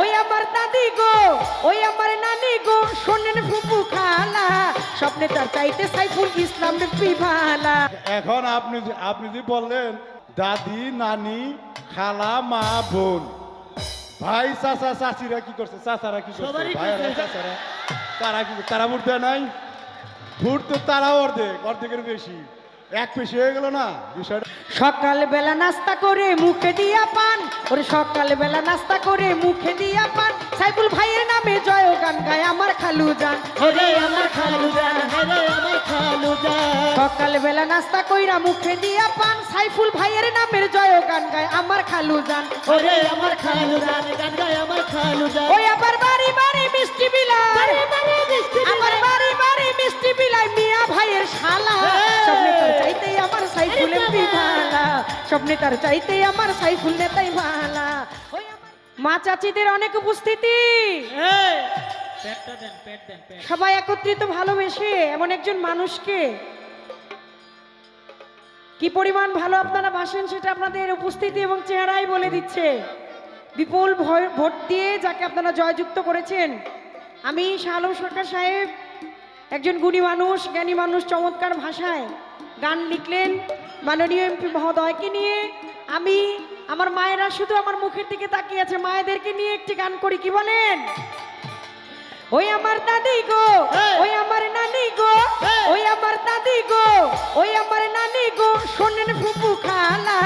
ওই আমার দাদি গো ওই আমার নানি গো শোনেন ফুপু খালা স্বপ্নে তার চাইতে সাইফুল ইসলাম বিভালা এখন আপনি আপনি যে বললেন দাদি নানি খালা মা বোন ভাই চাচা চাচিরা কি করছে? চাচারা কি করছে? চাচারা? তারা কি তারা ভোট দেয় নাই? ভোট তো তারা অর্ধেক অর্ধেকের বেশি। এক পেশি হয়ে গেল না বিষয়টা সকাল বেলা নাস্তা করে মুখে দিয়া পান। ওরে সকাল বেলা নাস্তা করে মুখে দিয়া পান। সাইফুল ভাইয়ের নামে জয় গান গায় আমার খালু যান হরে আমার খালু জান হরে আমার খালু জান। সকাল বেলা নাস্তা কইরা মুখে দিয়া পান। সাইফুল ভাইয়ের নামের জয় গান গায় আমার খালু যান হরে আমার খালু জান গান গায় আমার খালু জান। ওই আবার বাড়ি বাড়ি মিষ্টি বিলায়। আমার বাড়ি বাড়ি মিষ্টি বিলায় মিয়া ভালা স্বপ্নে তার চাইতেই আমার সাইফুল নেতাই ভালা। মা চাচিদের অনেক উপস্থিতি। সবাই একত্রিত ভালোবেসে এমন একজন মানুষকে কি পরিমাণ ভালো আপনারা বাসেন সেটা আপনাদের উপস্থিতি এবং চেহারাই বলে দিচ্ছে। বিপুল ভোট দিয়ে যাকে আপনারা জয়যুক্ত করেছেন আমি শাহ আলম সরকার সাহেব একজন গুণী মানুষ জ্ঞানী মানুষ চমৎকার ভাষায় গান লিখলেন মাননীয় এমপি মহোদয়কে নিয়ে। আমি আমার মায়েরা শুধু আমার মুখের দিকে তাকিয়ে আছে মায়েদেরকে নিয়ে একটি গান করি কি বলেন? ওই আমার দাদি গো ওই আমার নানি গো ওই আমার দাদি গো ওই আমার নানি গো। শোনেন ফুপু খালা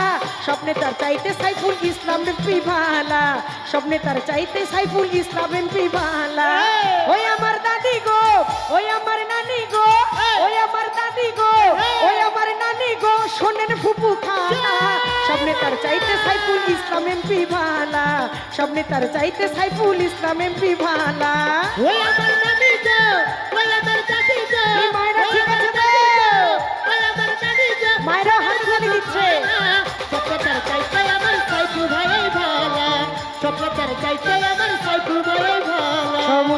স্বপ্নে তার চাইতে সাইফুল ইসলাম পিভালা স্বপ্নে তার চাইতে সাইফুল ইসলাম পিভালা এই! ওই আমার দাদি গো ওই আমার গো শোনেন ফুপু খালা। স্বপ্নে তার চাইতে সাইফুল ইসলাম এমপি ভালা। স্বপ্নে তার চাইতে সাইফুল ইসলাম এমপি ভালা। ওই আমার নানি গো ওই আমার দাদি গো। মায়েরা ঠিক আছে? ওই আমার নানি গো। মায়েরা হাততালি দিচ্ছে। স্বপ্নটার চাইতে আমার সাইফুল ভাই ভালা স্বপ্নটার চাইতে আমার সাইফুল ভাই ভালা। সব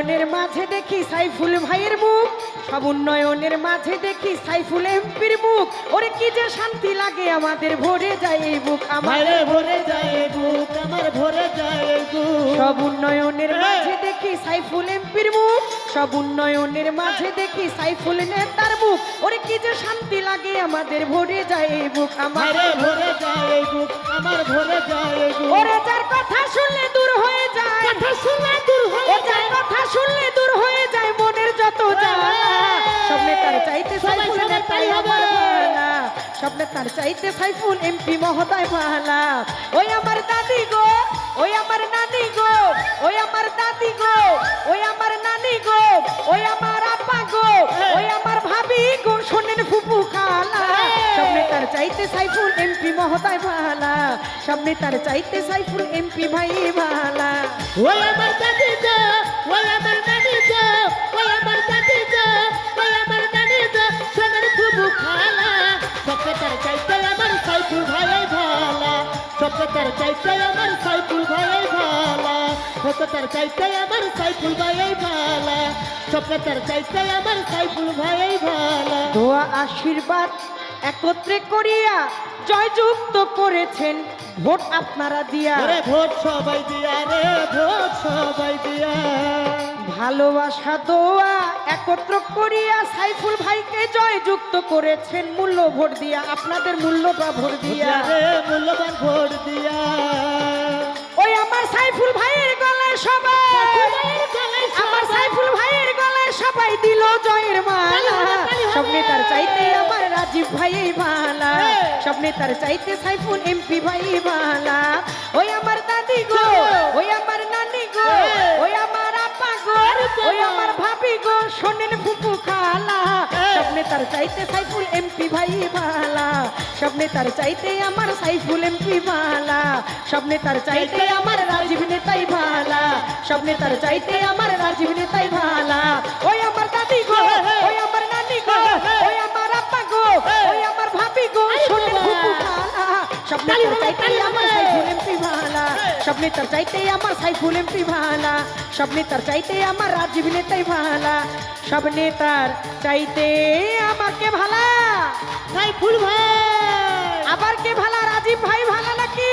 উন্নয়নের মাঝে দেখি সাইফুল ভাইয়ের মুখ। সব উন্নয়নের মাঝে দেখি সাইফুল এমপির মুখ। ওরে কি যে শান্তি লাগে আমাদের ভরে যায় এই বুক আমার। মারে ভরে যায় বুক আমার ভরে যায় বুক সব উন্নয়নের মাঝে দেখি সাইফুল এমপির মুখ। সব উন্নয়নের মাঝে দেখি সাইফুল নেতার মুখ। ওরে কি যে শান্তি লাগে আমাদের ভরে যায় এই বুক আমার। ভরে যায় বুক আমার ভরে যায় বুক ওরে যার কথা শুনলে দূর হয়ে যায়। কথা শুনে দূর হয়ে যায়। তার চাইতে সাইফুল এমপি মহোদয় ভালা ওই আমার দাদি গো, ওই আমার নানি গো, ওই আমার দাদি গো, ওই আমার নানি গো, ওই আমার আপা গো, ওই আমার ভাবি গো, শোনেন ফুপু খালা। স্বপ্নে তার চাইতে সাইফুল এমপি মহোদয় ভালা স্বপ্নে তার চাইতে সাইফুল এমপি ভাই ভালা ওই আমার দাদি গো, ওই আমার নানি গো, ওই আমার সত্যতার চাইতে আমার সাইফুল ভাই ভালা। সত্যতার চাইতে আমার সাইফুল ভাই ভালা। সত্যতার চাইতে আমার সাইফুল ভাই ভালা। দোয়া আশীর্বাদ একত্রে করিয়া জয়যুক্ত করেছেন ভোট আপনারা দিয়া। রে ভোট সবাই দিয়া রে ভোট সবাই দিয়া। ভালোবাসা দোয়া একত্র করিয়া সাইফুল ভাইকে জয়যুক্ত করেছেন মূল্য ভোট দিয়া। আপনাদের মূল্যটা ভোট দিয়া। মূল্যবান ভোট দিয়া। ওই আমার সাইফুল ভাইয়ের গলায় সবাই। আমার সাইফুল ভাইয়ের গলায় সবাই দিল জয়ের মালা। স্বপ্নে তার চাইতে আমার রাজীব ভাই ভালা স্বপ্নে তার চাইতে সাইফুল এমপি ভাই ভালা ওই আমার দাদি গো ওই আমার নানি গো ওই ভাবি গো শোনেন ফুপু খালা। স্বপ্নে তার চাইতে সাইফুল এমপি ভাই ভালা। স্বপ্নে তার চাইতে আমার সাইফুল এমপি ভালা। স্বপ্নে তার চাইতে আমার রাজীব নেতাই ভালা। স্বপ্নে তার চাইতে আমার রাজীব নেতাই ভালা। ওই আমার দাদি গো ওই আমার নানি গো ওই আমার আব্বা গো ওই আমার ভাবি গো। শোনেন ফুপু খালা। স্বপ্নে তার চাইতে আমার সাইফুল এমপি ভালা স্বপ্নে তার চাইতে আমার সাইফুল এমপি ভালা। স্বপ্নে তার চাইতে আমার রাজীব নেতাই ভালা। সব নেতার চাইতে আমাকে ভালা? সাইফুল ভাই। আবার কে ভালা? রাজীব ভাই ভালা নাকি?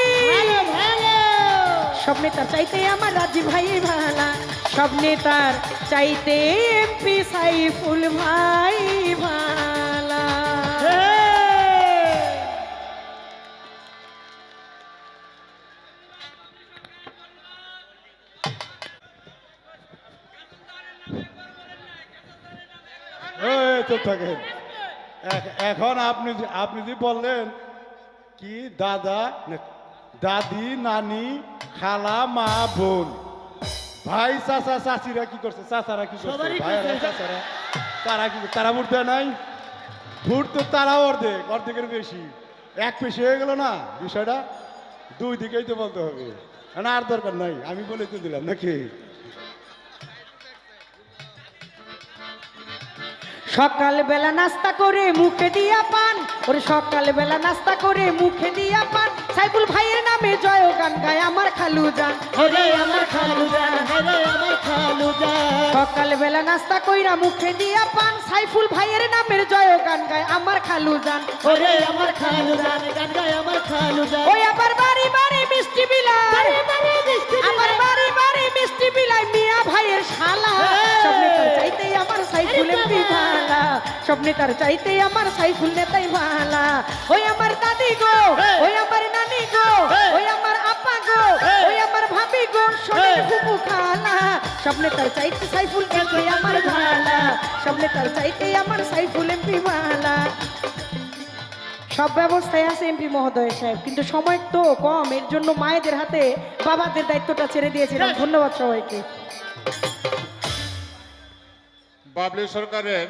সব নেতার চাইতে আমার রাজীব ভাই ভালা। সব নেতার চাইতে এমপি সাইফুল ভাই। চুপ থাকেন এখন আপনি আপনি যে বললেন কি দাদা দাদি নানি খালা মা বোন। ভাই চাচা চাচিরা কি করছে? চাচারা কি করছে? চাচারা? তারা কি তারা ভোট দেয় নাই? ভোট তো তারা অর্ধেক অর্ধেকের বেশি। এক পেশি হয়ে গেল না বিষয়টা? দুই দিকেই তো বলতে হবে। না আর দরকার নাই। আমি বলে তো দিলাম নাকি? সকাল বেলা নাস্তা করে মুখে দিয়া পান। ওরে সকাল বেলা নাস্তা করে মুখে দিয়া পান। সাইফুল ভাইয়ের নামে জয় গান গায় আমার খালু যান ওরে আমার খালু জান ওরে আমার খালু জান। সকাল বেলা নাস্তা কইরা মুখে দিয়া পান। সাইফুল ভাইয়ের নামের জয় গান গায় আমার খালু যান ওরে আমার খালু জান গান গায় আমার খালু জান। ওই আবার বাড়ি বাড়ি মিষ্টি বিলায় সব নেতার চাইতেই আমার সাইফুল নেতাই ভালা ওই আমার দাদি গো। ওই আমার নানি গো। ওই আমার আপা গো। ওই আমার ভাবি গো সোনের। ফুপু খালা সব নেতার চাইতে সাইফুল এমপি আমার ভালা সব নেতার চাইতেই আমার সাইফুল এমপি ভালা সব ব্যবস্থায় আছে এমপি মহোদয় সাহেব কিন্তু সময় তো কম এর জন্য মায়েদের হাতে বাবাদের দায়িত্বটা ছেড়ে দিয়েছিলাম। ধন্যবাদ সবাইকে বাবলি সরকারের